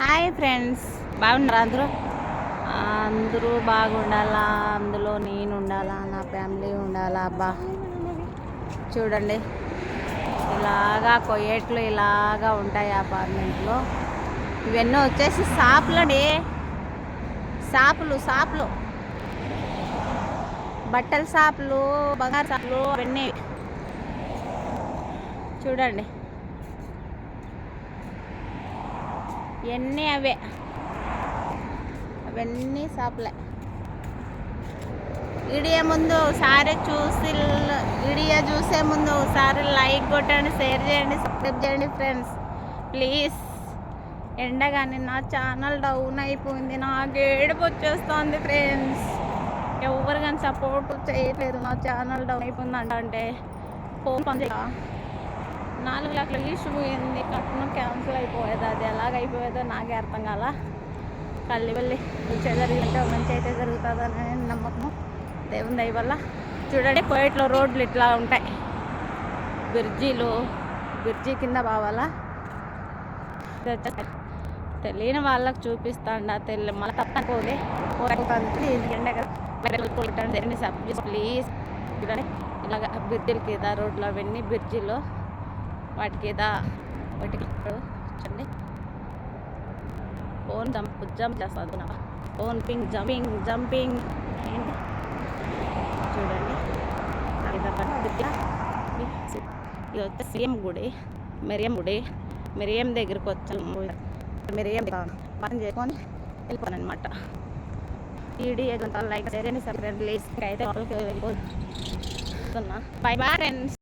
Hi friends. బాగున్నారా అందరూ? అందరూ బాగుండాలా? అందులో నేను ఉండాలా? నా ఫ్యామిలీ ఉండాలా? అబ్బా. చూడండి. ఇలాగా కొయ్యేట్లు ఇలాగా ఉంటాయి అపార్ట్మెంట్లో. ఇవన్నీ వచ్చేసి షాపులండి షాపులు షాపులు బట్టల షాపులు బంగారు షాపులు అవన్నీ. చూడండి. ఇవన్నీ అవే? అవన్నీ షాపులే. వీడియో ముందు ఒకసారి చూసి వీడియో చూసే ముందు ఒకసారి లైక్ కొట్టండి షేర్ చేయండి సబ్స్క్రైబ్ చేయండి ఫ్రెండ్స్. ప్లీజ్. ఎండగానే నా ఛానల్ డౌన్ అయిపోయింది నాకు ఏడుపు వచ్చేస్తుంది ఫ్రెండ్స్. ఎవరు కానీ సపోర్ట్ చేయట్లేదు నా ఛానల్ డౌన్ అయిపోయింది అంటే ఫోన్ పని నాలుగు లక్షల ఇష్యూ పోయింది. కట్నం క్యాన్సిల్ అయిపోయేది. అది ఎలాగైపోయేదో నాకే అర్థం కాల. కళ్ళి వెళ్ళి మంచిగా జరిగితే మంచి అయితే జరుగుతుందని నమ్మకము. దేవుని దయ వల్ల. చూడండి కోయట్లో రోడ్లు ఇట్లా ఉంటాయి. బ్రిడ్జీలు బ్రిడ్జి కింద బావాలా? తెలియని వాళ్ళకి చూపిస్తాండ. తెలి మళ్ళీ తప్పకపోతే ప్లీజ్ చూడండి ఇలాగ బ్రిడ్జిల కింద రోడ్లు అవన్నీ బ్రిడ్జిలో వాటికి ఏదా వాటికి చూడండి. ఫోన్ జంప్ జంప్ చేస్తుంది నా. Phone ping jumping jumping. ఏంటి? చూడండి. ఇది వచ్చే సీఎం గుడి మెరియం గుడి. మెరియం దగ్గరికి వచ్చాము మెరియం పని చేసుకొని వెళ్ళిపోను అనమాట ఈడీ లైక్ సరే సరే ప్లీజ్. అయితే వాళ్ళకి వెళ్ళిపోతున్నా. Bye bye friends.